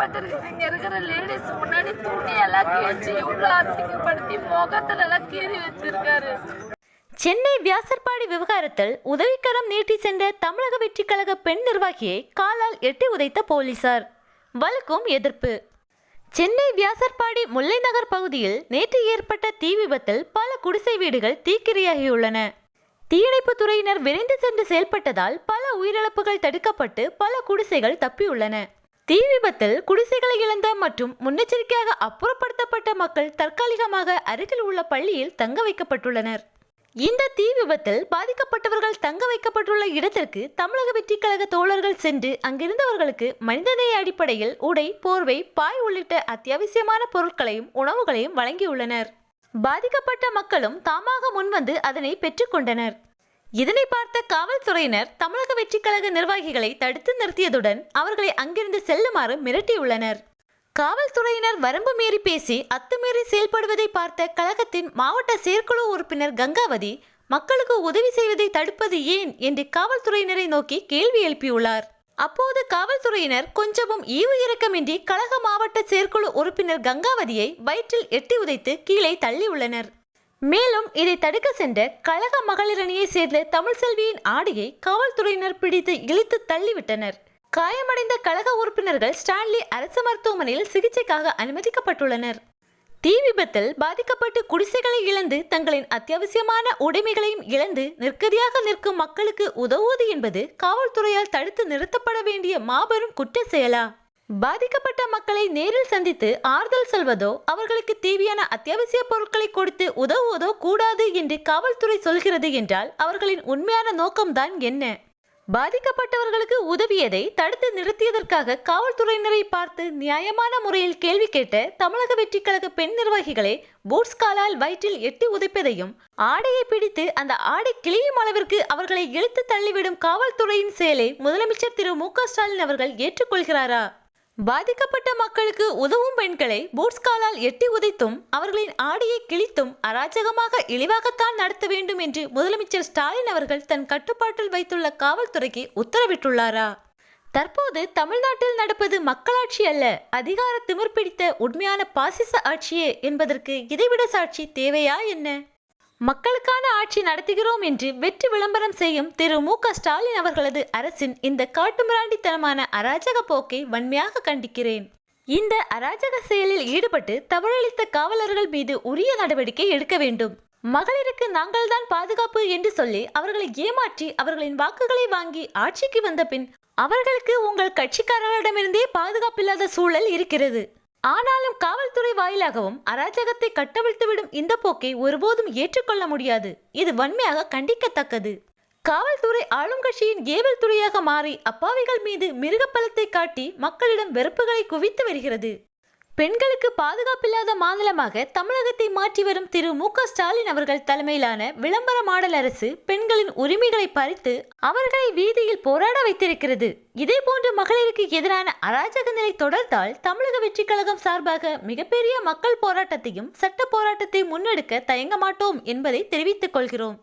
அசிங்கப்பட்டிருக்கு இங்க இருக்கிற லேடிஸ் முன்னாடி துணி எல்லாம் கிழிச்சு இவ்வளவு அசிங்கப்படுத்தி முகத்துல எல்லாம் கீறி வச்சிருக்காரு. சென்னை வியாசர்பாடி விவகாரத்தில் உதவிக்கரம் நீட்டி சென்ற தமிழக வெற்றிக் கழக பெண் நிர்வாகியை காலால் எட்டி உதைத்த போலீசார். வலுக்கும் எதிர்ப்பு. சென்னை வியாசர்பாடி முல்லை நகர் பகுதியில் நேற்று ஏற்பட்ட தீ விபத்தில் பல குடிசை வீடுகள் தீக்கிரையாகியுள்ளன. தீயணைப்பு துறையினர் விரைந்து சென்று செயல்பட்டதால் பல உயிரிழப்புகள் தடுக்கப்பட்டு பல குடிசைகள் தப்பியுள்ளன. தீ விபத்தில் குடிசைகளை இழந்த மற்றும் முன்னெச்சரிக்கையாக அப்புறப்படுத்தப்பட்ட மக்கள் தற்காலிகமாக அருகில் உள்ள பள்ளியில் தங்க வைக்கப்பட்டுள்ளனர். இந்த தீ விபத்தில் பாதிக்கப்பட்டவர்கள் தங்க வைக்கப்பட்டுள்ள இடத்திற்கு தமிழக வெற்றிக் கழக தோழர்கள் சென்று அங்கிருந்தவர்களுக்கு மனிதநேய அடிப்படையில் உடை போர்வை பாய் உள்ளிட்ட அத்தியாவசியமான பொருட்களையும் உணவுகளையும் வழங்கியுள்ளனர். பாதிக்கப்பட்ட மக்களும் தாமாக முன்வந்து அதனை பெற்றுக்கொண்டனர் இதனை பார்த்த காவல்துறையினர் தமிழக வெற்றிக் கழக நிர்வாகிகளை தடுத்து நிறுத்தியதுடன் அவர்களை அங்கிருந்து செல்லுமாறு மிரட்டியுள்ளனர். காவல்துறையினர் வரம்பு மீறி பேசி அத்துமீறி செயல்படுவதை பார்த்த கழகத்தின் மாவட்ட செயற்குழு உறுப்பினர் கங்காவதி மக்களுக்கு உதவி செய்வதை தடுப்பது ஏன் என்று காவல்துறையினரை நோக்கி கேள்வி எழுப்பியுள்ளார். அப்போது காவல்துறையினர் கொஞ்சமும் ஈவு இரக்கமின்றி கழக மாவட்ட செயற்குழு உறுப்பினர் கங்காவதியை வயிற்றில் எட்டி உதைத்து கீழே தள்ளியுள்ளனர். மேலும் இதை தடுக்க சென்ற கழக மகளிர் அணியைச் சேர்ந்த தமிழ்செல்வியின் ஆடையை காவல்துறையினர் பிடித்து இழுத்து தள்ளிவிட்டனர். காயமடைந்த கழக உறுப்பினர்கள் ஸ்டான்லி அரசு மருத்துவமனையில் சிகிச்சைக்காக அனுமதிக்கப்பட்டுள்ளனர். தீ விபத்தில் பாதிக்கப்பட்டு குடிசைகளை இழந்து தங்களின் அத்தியாவசியமான உடைமைகளையும் இழந்து நிற்கதியாக நிற்கும் மக்களுக்கு உதவுவது என்பது காவல்துறையால் தடுத்து நிறுத்தப்பட வேண்டிய மாபெரும் குற்ற செயலா. பாதிக்கப்பட்ட மக்களை நேரில் சந்தித்து ஆறுதல் சொல்வதோ அவர்களுக்கு தேவையான அத்தியாவசிய பொருட்களை கொடுத்து உதவுவதோ கூடாது என்று காவல்துறை சொல்கிறது என்றால் அவர்களின் உண்மையான நோக்கம்தான் என்ன? பாதிக்கப்பட்டவர்களுக்கு உதவியதை தடுத்து நிறுத்தியதற்காக காவல்துறையினரை பார்த்து நியாயமான முறையில் கேள்வி கேட்ட தமிழக வெற்றிக் கழக பெண் நிர்வாகிகளை பூட்ஸ் காலால் வயிற்றில் எட்டி உதைப்பதையும் ஆடையை பிடித்து அந்த ஆடை கிளியும் அளவிற்கு அவர்களை இழுத்து தள்ளிவிடும் காவல்துறையின் செயலை முதலமைச்சர் திரு மு க ஸ்டாலின் அவர்கள் ஏற்றுக்கொள்கிறாரா? பாதிக்கப்பட்ட மக்களுக்கு உதவும் பெண்களை பூட்ஸ் காலால் எட்டி உதைத்தும் அவர்களின் ஆடையை கிழித்தும் அராஜகமாக இழிவாகத்தான் நடத்த வேண்டும் என்று முதலமைச்சர் ஸ்டாலின் அவர்கள் தன் கட்டுப்பாட்டில் வைத்துள்ள காவல்துறைக்கு உத்தரவிட்டுள்ளாரா? தற்போது தமிழ்நாட்டில் நடப்பது மக்களாட்சி அல்ல அதிகார திமிர் பிடித்த உண்மையான பாசிச ஆட்சியே என்பதற்கு இதைவிட சாட்சி தேவையா என்ன? மக்களுக்கான ஆட்சி நடத்துகிறோம் என்று வெற்றி விளம்பரம் செய்யும் திரு மு க ஸ்டாலின் அவர்களது அரசின் இந்த காட்டுமிராண்டித்தனமான அராஜக போக்கை வன்மையாக கண்டிக்கிறேன். இந்த அராஜக செயலில் ஈடுபட்டு தவறளித்த காவலர்கள் மீது உரிய நடவடிக்கை எடுக்க வேண்டும். மகளிருக்கு நாங்கள்தான் பாதுகாப்பு என்று சொல்லி அவர்களை ஏமாற்றி அவர்களின் வாக்குகளை வாங்கி ஆட்சிக்கு வந்த பின் அவர்களுக்கு உங்கள் கட்சிக்காரர்களிடமிருந்தே பாதுகாப்பில்லாத சூழல் இருக்கிறது. ஆனாலும் காவல்துறை வாயிலாகவும் அராஜகத்தை கட்டவிழ்த்துவிடும் இந்த போக்கை ஒருபோதும் ஏற்றுக்கொள்ள முடியாது. இது வன்மையாக கண்டிக்கத்தக்கது. காவல்துறை ஆளும் கட்சியின் ஏவல் துறையாக மாறி அப்பாவிகள் மீது மிருகப்பலத்தை காட்டி மக்களிடம் வெறுப்புகளை குவித்து வருகிறது. பெண்களுக்கு பாதுகாப்பில்லாத மாநிலமாக தமிழகத்தை மாற்றி வரும் திரு மு க ஸ்டாலின் அவர்கள் தலைமையிலான விளம்பர மாடல் அரசு பெண்களின் உரிமைகளை பறித்து அவர்களை வீதியில் போராட வைத்திருக்கிறது. இதே போன்று மகளிருக்கு எதிரான அராஜக நிலை தொடர்ந்தால் தமிழக வெற்றி கழகம் சார்பாக மிகப்பெரிய மக்கள் போராட்டத்தையும் சட்ட போராட்டத்தை முன்னெடுக்க தயங்க மாட்டோம் என்பதை தெரிவித்துக் கொள்கிறோம்.